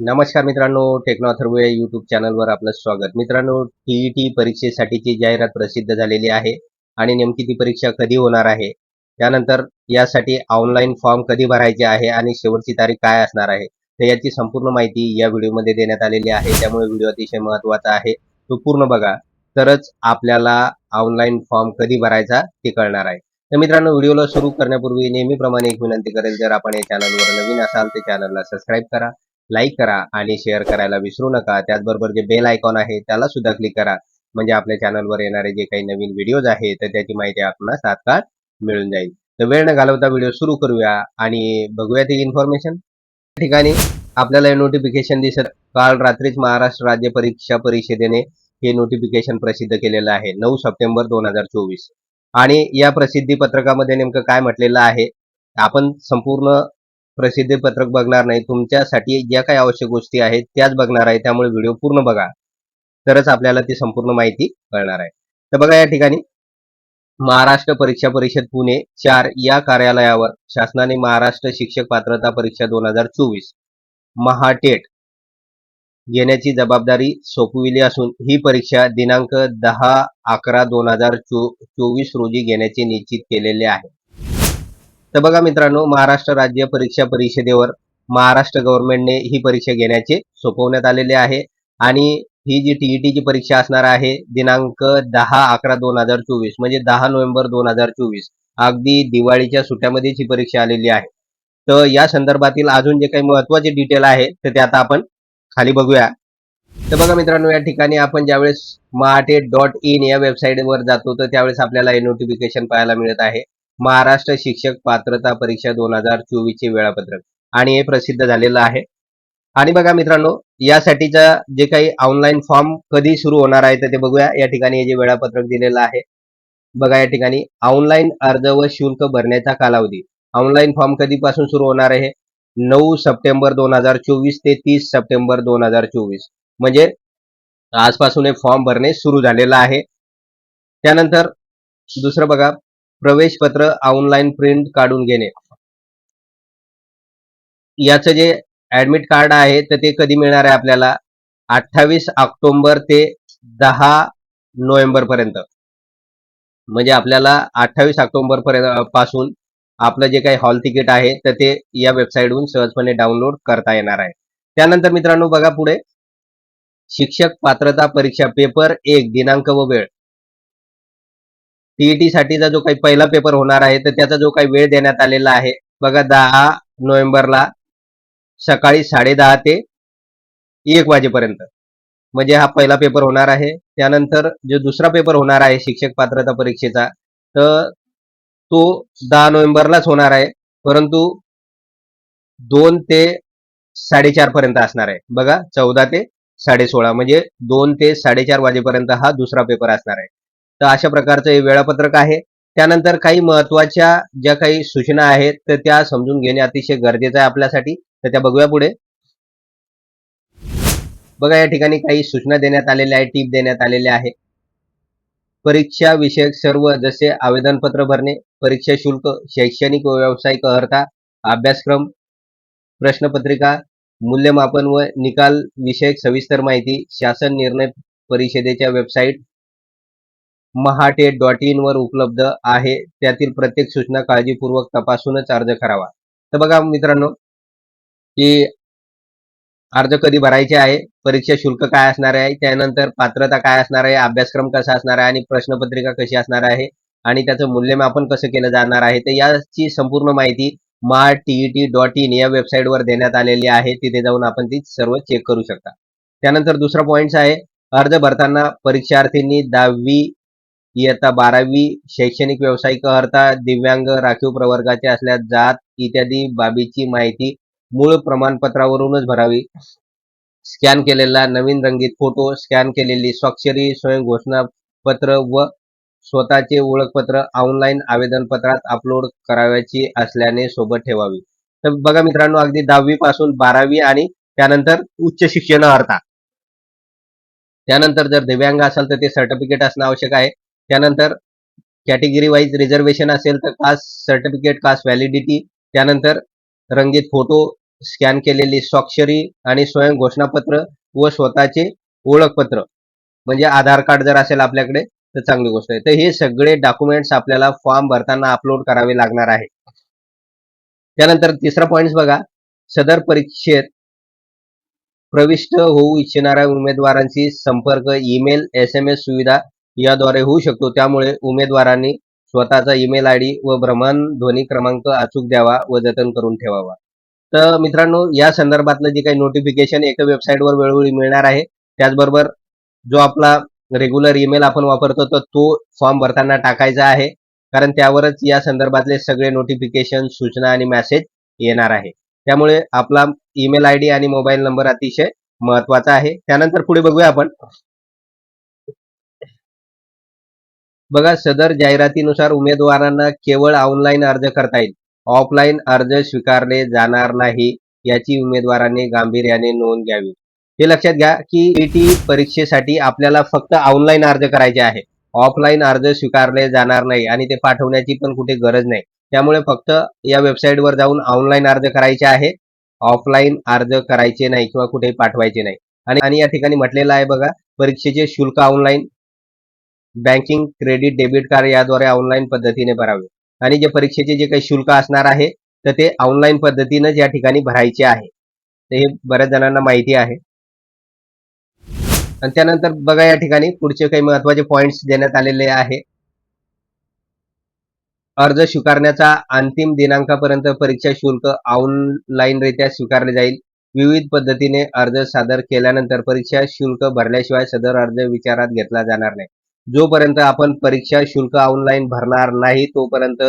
नमस्कार मित्रांनो टेक्नॉथर्वे युट्यूब चॅनलवर आपलं स्वागत. मित्रांनो टीईटी परीक्षेसाठीची जाहिरात प्रसिद्ध झालेली आहे आणि नेमकी ती परीक्षा कधी होणार आहे? त्यानंतर यासाठी ऑनलाईन फॉर्म कधी भरायचे आहे आणि शेवटची तारीख काय असणार आहे? तर याची संपूर्ण माहिती या व्हिडिओमध्ये देण्यात आलेली आहे. त्यामुळे व्हिडिओ अतिशय महत्त्वाचा आहे. तो पूर्ण बघा. तरच आपल्याला ऑनलाईन फॉर्म कधी भरायचा ते कळणार आहे. तर मित्रांनो व्हिडिओला सुरू करण्यापूर्वी नेहमीप्रमाणे एक विनंती करेल. जर आपण या चॅनलवर नवीन असाल तर चॅनलला सबस्क्राईब करा. लाईक करा आणि शेअर करायला विसरू नका. त्याचबरोबर जे बेल आयकॉन आहे त्याला सुद्धा क्लिक करा. म्हणजे आपल्या चॅनलवर येणारे जे काही नवीन व्हिडिओज आहेत तर त्याची माहिती आपल्याला तात्काळ मिळून जाईल. तर वेळ न घालवता व्हिडिओ सुरू करूया आणि बघूया ती इन्फॉर्मेशन ठिकाणी आपल्याला हे नोटिफिकेशन दिसत काल रात्रीच महाराष्ट्र राज्य परीक्षा परिषदेने हे नोटिफिकेशन प्रसिद्ध केलेलं आहे नऊ सप्टेंबर दोन हजार चोवीस. आणि या प्रसिद्धी पत्रकामध्ये नेमकं काय म्हटलेलं आहे आपण संपूर्ण प्रसिद्धी पत्रक बघणार नाही. तुमच्यासाठी ज्या काही आवश्यक गोष्टी आहेत त्याच बघणार आहे. त्यामुळे व्हिडिओ पूर्ण बघा. तरच आपल्याला ती संपूर्ण माहिती कळणार आहे. तर बघा या ठिकाणी. महाराष्ट्र परीक्षा परिषद पुणे चार या कार्यालयावर शासनाने महाराष्ट्र शिक्षक पात्रता परीक्षा दोन हजार चोवीस महाटेट घेण्याची जबाबदारी सोपविली असून ही परीक्षा दिनांक दहा अकरा दोन हजार चोवीस रोजी घेण्याचे निश्चित केलेले आहे. तर बघा मित्रांनो महाराष्ट्र राज्य परीक्षा परिषदेवर महाराष्ट्र गव्हर्नमेंटने ही परीक्षा घेण्याचे सोपवण्यात आलेले आहे. आणि ही जी टीईटी ची परीक्षा असणार आहे दिनांक दहा अकरा दोन हजार चोवीस म्हणजे दहा नोव्हेंबर दोन हजार चोवीस अगदी दिवाळीच्या सुट्ट्यामध्येच ही परीक्षा आलेली आहे. तर या संदर्भातील अजून जे काही महत्त्वाचे डिटेल आहे तर ते आता आपण खाली बघूया. तर बघा मित्रांनो या ठिकाणी आपण ज्यावेळेस महाटे डॉट इन या वेबसाईटवर जातो तर त्यावेळेस आपल्याला हे नोटिफिकेशन पाहायला मिळत आहे. महाराष्ट्र शिक्षक पात्रता परीक्षा दोन हजार चोवीस चे वेळापत्रक. आणि हे प्रसिद्ध झालेलं आहे. आणि बघा मित्रांनो यासाठीचा जे काही ऑनलाईन फॉर्म कधी सुरू होणार आहे तर ते बघूया. या ठिकाणी हे जे वेळापत्रक दिलेलं आहे बघा या ठिकाणी. ऑनलाईन अर्ज व शुल्क भरण्याचा कालावधी. ऑनलाईन फॉर्म कधीपासून सुरू होणार आहे? नऊ सप्टेंबर दोन हजार चोवीस ते तीस सप्टेंबर दोन हजार चोवीस. म्हणजे आजपासून हे फॉर्म भरणे सुरू झालेलं आहे. त्यानंतर दुसरं बघा. प्रवेश पत्र ऑनलाईन प्रिंट काढून घेणे. याचं जे ऍडमिट कार्ड आहे तर ते कधी मिळणार आहे आपल्याला? अठ्ठावीस ऑक्टोंबर ते दहा नोव्हेंबर पर्यंत. म्हणजे आपल्याला अठ्ठावीस ऑक्टोबर पर्यंत पासून आपलं जे काही हॉल तिकीट आहे तर ते या वेबसाईटहून सहजपणे डाउनलोड करता येणार आहे. त्यानंतर मित्रांनो बघा पुढे. शिक्षक पात्रता परीक्षा पेपर एक दिनांक व वेळ. टीईटी साठीचा जो काही पहिला पेपर होणार आहे तर त्याचा जो काही वेळ देण्यात आलेला आहे बघा दहा नोव्हेंबरला सकाळी साडेदहा ते एक वाजेपर्यंत. म्हणजे हा पहिला पेपर होणार आहे. त्यानंतर जो दुसरा पेपर होणार आहे शिक्षक पात्रता परीक्षेचा तर तो दहा नोव्हेंबरलाच होणार आहे परंतु दोन ते साडेचार पर्यंत असणार आहे. बघा चौदा ते साडे सोळा म्हणजे दोन ते साडेचार वाजेपर्यंत हा दुसरा पेपर असणार आहे. तर अशा प्रकारचं हे वेळापत्रक आहे. त्यानंतर काही महत्त्वाच्या ज्या काही सूचना आहेत तर त्या समजून घेणे अतिशय गरजेचं आहे आपल्यासाठी. तर त्या बघूया पुढे. बघा या ठिकाणी काही सूचना देण्यात आलेल्या आहेत टीप देण्यात आलेल्या आहे परीक्षा विषयक सर्व जसे आवेदनपत्र भरणे परीक्षा शुल्क शैक्षणिक व व्यावसायिक अर्हता अभ्यासक्रम प्रश्नपत्रिका मूल्यमापन व निकाल विषयक सविस्तर माहिती शासन निर्णय परिषदेच्या वेबसाईट महाटेट डॉट इन वर उपलब्ध आहे. त्यातील प्रत्येक सूचना काळजीपूर्वक तपासूनच अर्ज करावा. तर बघा मित्रांनो की अर्ज कधी भरायचे आहे परीक्षा शुल्क काय असणार आहे त्यानंतर पात्रता काय असणार आहे अभ्यासक्रम कसा असणार आहे आणि प्रश्नपत्रिका कशी असणार आहे आणि त्याचं मूल्यमापन कसं केलं जाणार आहे तर याची संपूर्ण माहिती मा टीईटी डॉट इन या वेबसाईटवर देण्यात आलेली आहे. तिथे जाऊन आपण ती सर्व चेक करू शकता. त्यानंतर दुसरा पॉईंट आहे अर्ज भरताना परीक्षार्थींनी दहावी इयत्ता बारावी शैक्षणिक व्यावसायिक अर्हता दिव्यांग राखीव प्रवर्गाचे असल्यास जात इत्यादी बाबीची माहिती मूळ प्रमाणपत्रावरूनच भरावी. स्कॅन केलेला नवीन रंगीत फोटो स्कॅन केलेली स्वाक्षरी स्वयं घोषणा पत्र व स्वतःचे ओळखपत्र ऑनलाईन आवेदनपत्रात अपलोड करावयाची असल्याने सोबत ठेवावी. तर बघा मित्रांनो अगदी दहावी पासून बारावी आणि त्यानंतर उच्च शिक्षण अर्था. त्यानंतर जर दिव्यांग असेल तर ते सर्टिफिकेट असणं आवश्यक आहे. त्यानंतर कॅटेगरी वाईज रिझर्वेशन असेल तर कास्ट सर्टिफिकेट कास्ट व्हॅलिडिटी त्यानंतर रंगीत फोटो स्कॅन केलेली स्वाक्षरी आणि स्वयं घोषणापत्र व स्वतःचे ओळखपत्र. म्हणजे आधार कार्ड जर असेल आपल्याकडे तर चांगली गोष्ट आहे. तर हे सगळे डॉक्युमेंट्स आपल्याला फॉर्म भरताना अपलोड करावे लागणार आहे. त्यानंतर तिसरा पॉईंट बघा. सदर परीक्षेत प्रविष्ट होऊ इच्छिणाऱ्या उमेदवारांशी संपर्क ईमेल एस एम एस सुविधा याद्वारे होऊ शकतो. त्यामुळे उमेदवारांनी स्वतःचा ईमेल आय डी व भ्रमणध्वनी क्रमांक अचूक द्यावा व जतन करून ठेवावा. तर मित्रांनो या संदर्भातलं जे काही नोटिफिकेशन एका वेबसाईटवर वेळोवेळी मिळणार आहे त्याचबरोबर जो आपला रेग्युलर ईमेल आपण वापरतो तर तो फॉर्म भरताना टाकायचा आहे. कारण त्यावरच या संदर्भातले सगळे नोटिफिकेशन सूचना आणि मेसेज येणार आहे. त्यामुळे आपला ईमेल आय डी आणि मोबाईल नंबर अतिशय महत्त्वाचा आहे. त्यानंतर पुढे बघूया आपण. बघा सदर जाहिरातीनुसार उमेदवारांना केवळ ऑनलाईन अर्ज करता येईल. ऑफलाईन अर्ज स्वीकारले जाणार नाही याची उमेदवारांनी गांभीर्याने नोंद घ्यावी. हे लक्षात घ्या की ईटी परीक्षेसाठी आपल्याला फक्त ऑनलाईन अर्ज करायचे आहे. ऑफलाईन अर्ज स्वीकारले जाणार नाही आणि ते पाठवण्याची पण कुठे गरज नाही. त्यामुळे फक्त या वेबसाईटवर जाऊन ऑनलाईन अर्ज करायचे आहे. ऑफलाईन अर्ज करायचे नाही किंवा कुठेही पाठवायचे नाही. आणि आणि या ठिकाणी म्हटलेलं आहे बघा परीक्षेचे शुल्क online banking credit debit card याद्वारे ऑनलाईन पद्धतीने भरावे. आणि जे परीक्षेचे जे काही शुल्क असणार आहे तर ते ऑनलाईन पद्धतीनं या ठिकाणी भरायचे आहे. तर हे बऱ्याच जणांना माहिती आहे. आणि त्यानंतर बघा या ठिकाणी पुढचे काही महत्त्वाचे पॉइंट्स देण्यात आलेले आहे. अर्ज स्वीकारण्याचा अंतिम दिनांकापर्यंत परीक्षा शुल्क ऑनलाईनरित्या स्वीकारले जाईल. विविध पद्धतीने अर्ज सादर केल्यानंतर परीक्षा शुल्क भरल्याशिवाय सदर अर्ज विचारात घेतला जाणार नाही. जोपर्यंत आपण परीक्षा शुल्क ऑनलाईन भरणार नाही तोपर्यंत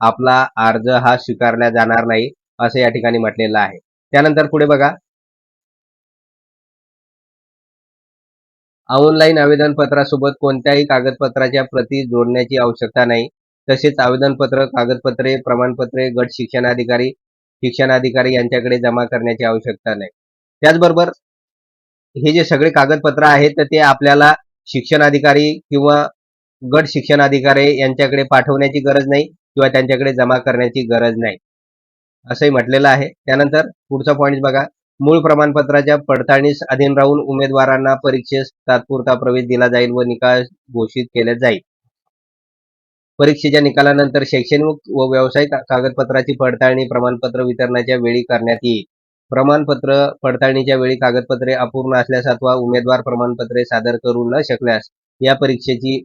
आपला अर्ज हा स्वीकारला जाणार नाही असं या ठिकाणी म्हटलेलं आहे. त्यानंतर पुढे बघा. ऑनलाईन आवेदनपत्रासोबत कोणत्याही कागदपत्राच्या प्रती जोडण्याची आवश्यकता नाही. तसेच आवेदनपत्र कागदपत्रे प्रमाणपत्रे गट शिक्षणाधिकारी शिक्षणाधिकारी यांच्याकडे जमा करण्याची आवश्यकता नाही. त्याचबरोबर हे जे सगळे कागदपत्र आहेत तर ते आपल्याला शिक्षणाधिकारी किंवा गट शिक्षणाधिकारी यांच्याकडे पाठवण्याची गरज नाही किंवा त्यांच्याकडे जमा करण्याची गरज नाही. असंही म्हटलेलं आहे. त्यानंतर पुढचा पॉईंट बघा. मूळ प्रमाणपत्राच्या पडताळणीस अधीन राहून उमेदवारांना परीक्षेस तात्पुरता प्रवेश दिला जाईल व निकाल घोषित केले जाईल. परीक्षेच्या निकालानंतर शैक्षणिक व व्यावसायिक कागदपत्राची पडताळणी प्रमाणपत्र वितरणाच्या वेळी करण्यात येईल. प्रमाणपत्र पडताळणीच्या वेळी कागदपत्रे अपूर्ण असल्यास अथवा उमेदवार प्रमाणपत्रे सादर करू न शकल्यास या परीक्षेची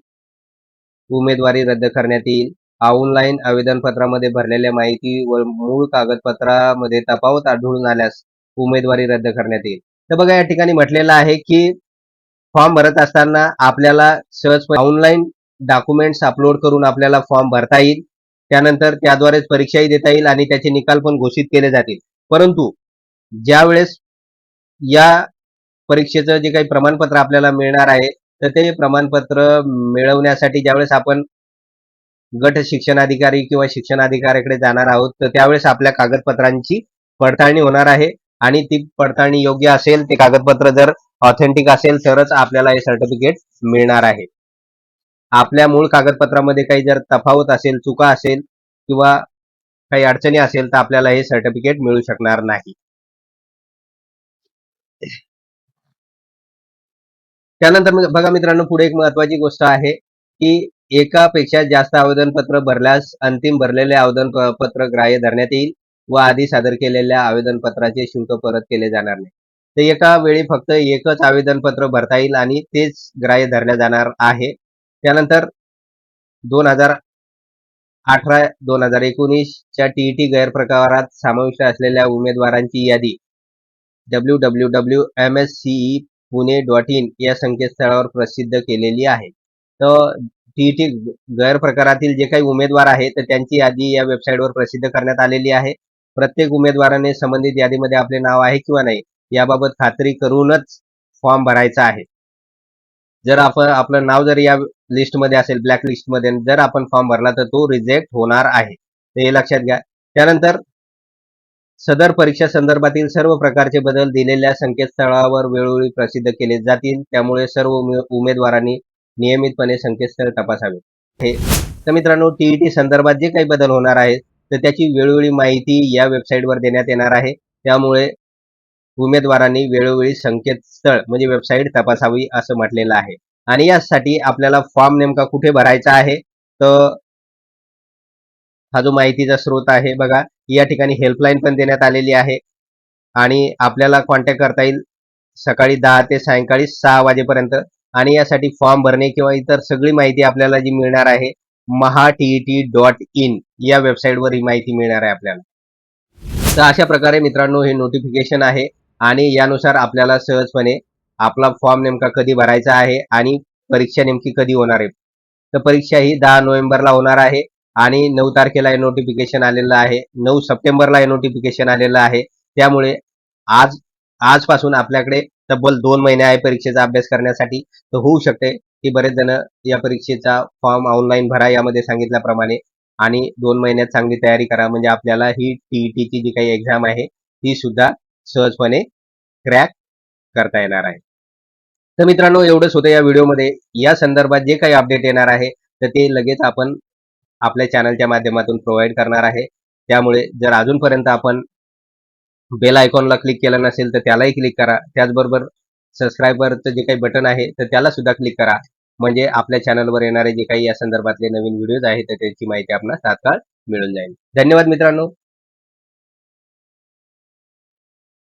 उमेदवारी रद्द करण्यात येईल. ऑनलाईन आवेदनपत्रामध्ये भरलेल्या माहिती व मूळ कागदपत्रामध्ये तफावत आढळून आल्यास उमेदवारी रद्द करण्यात येईल. तर बघा या ठिकाणी म्हटलेलं आहे की फॉर्म भरत असताना आपल्याला सहज ऑनलाईन डॉक्युमेंट्स अपलोड करून आपल्याला फॉर्म भरता येईल. त्यानंतर त्याद्वारेच परीक्षाही देता येईल आणि त्याचे निकाल पण घोषित केले जातील. परंतु ज्या वेळेस या परीक्षेचं जे काही प्रमाणपत्र आपल्याला मिळणार आहे तर ते प्रमाणपत्र मिळवण्यासाठी ज्यावेळेस आपण गट शिक्षणाधिकारी किंवा शिक्षणाधिकाऱ्याकडे जाणार आहोत तर त्यावेळेस आपल्या कागदपत्रांची पडताळणी होणार आहे. आणि ती पडताळणी योग्य असेल ते कागदपत्र जर ऑथेंटिक असेल तरच आपल्याला हे सर्टिफिकेट मिळणार आहे. आपल्या मूळ कागदपत्रामध्ये काही जर तफावत असेल चुका असेल किंवा काही अडचणी असेल तर आपल्याला हे सर्टिफिकेट मिळू शकणार नाही. त्यानंतर बघा मित्रांनो पुढे एक महत्वाची गोष्ट आहे की एकापेक्षा जास्त आवेदनपत्र भरल्यास अंतिम भरलेले आवेदन पत्र ग्राह्य धरण्यात येईल व आधी सादर केलेल्या आवेदनपत्राचे शुल्क परत केले जाणार नाही. तर एका वेळी फक्त एकच आवेदनपत्र भरता येईल आणि तेच ग्राह्य धरल्या जाणार आहे. त्यानंतर दोन हजार अठरा दोन हजार एकोणीसच्या टीईटी गैरप्रकारात समाविष्ट असलेल्या उमेदवारांची यादी W W W M S C E Pune dot in या संकेतस्थळावर प्रसिद्ध केलेली आहे. तर टीईटी गैरप्रकारातील जे काही उमेदवार आहेत तर त्यांची यादी या वेबसाईटवर प्रसिद्ध करण्यात आलेली आहे. प्रत्येक उमेदवाराने संबंधित यादीमध्ये आपले नाव आहे किंवा नाही याबाबत खात्री करूनच फॉर्म भरायचा आहे. जर आपण आपलं नाव जर या लिस्टमध्ये असेल ब्लॅक लिस्टमध्ये जर आपण फॉर्म भरला तर तो रिजेक्ट होणार आहे. ते हे लक्षात घ्या. त्यानंतर सदर परीक्षा संदर्भातील सर्व प्रकारचे बदल दिलेल्या संकेतस्थळावर वेळोवेळी प्रसिद्ध केले जातील. त्यामुळे सर्व उमेदवारांनी नियमितपणे संकेतस्थळ तपासावे. हे तर मित्रांनो टीईटी संदर्भात जे काही बदल होणार आहेत तर त्याची वेळोवेळी माहिती या वेबसाईटवर देण्यात येणार आहे. त्यामुळे उमेदवारांनी वेळोवेळी संकेतस्थळ म्हणजे वेबसाईट तपासावी असं म्हटलेलं आहे. आणि यासाठी आपल्याला फॉर्म नेमका कुठे भरायचा आहे? तर हा जो माहितीचा स्रोत आहे बघा या ठिकाणी हेल्पलाईन पण देण्यात आलेली आहे. आणि आपल्याला कॉन्टॅक्ट करता येईल सकाळी दहा ते सायंकाळी सहा वाजेपर्यंत. आणि यासाठी फॉर्म भरणे किंवा इतर सगळी माहिती आपल्याला जी मिळणार आहे महा टी डॉट इन या वेबसाईटवर ही माहिती मिळणार आहे आपल्याला. तर अशा प्रकारे मित्रांनो हे नोटिफिकेशन आहे. आणि यानुसार आपल्याला सहजपणे आपला फॉर्म नेमका कधी भरायचा आहे आणि परीक्षा नेमकी कधी होणार आहे. तर परीक्षा ही दहा नोव्हेंबरला होणार आहे. आणि नऊ तारखेला हे नोटिफिकेशन आलेलं आहे. नऊ सप्टेंबरला हे नोटिफिकेशन आलेलं आहे. त्यामुळे आज आजपासून आपल्याकडे तब्बल दोन महिने आहे परीक्षेचा अभ्यास करण्यासाठी. तर होऊ शकते की बरेच जण या परीक्षेचा फॉर्म ऑनलाईन भरा यामध्ये सांगितल्याप्रमाणे आणि दोन महिन्यात चांगली तयारी करा. म्हणजे आपल्याला ही टीईटीची जी काही एक्झाम आहे ती सुद्धा सहजपणे क्रॅक करता येणार आहे. तर मित्रांनो एवढंच होतं या व्हिडिओमध्ये या संदर्भात जे काही अपडेट येणार आहे तर ते लगेच आपण आपल्या चॅनलच्या माध्यमातून प्रोव्हाइड करणार आहे. त्यामुळे जर अजूनपर्यंत आपण बेल आयकॉनला क्लिक केलं नसेल तर त्यालाही क्लिक करा. त्याचबरोबर सबस्क्रायबरचं जे काही बटन आहे तर त्याला सुद्धा क्लिक करा. म्हणजे आपल्या चॅनलवर येणारे जे काही या संदर्भातले नवीन व्हिडिओज आहेत तर त्याची माहिती आपल्याला तात्काळ मिळून जाईल. धन्यवाद मित्रांनो.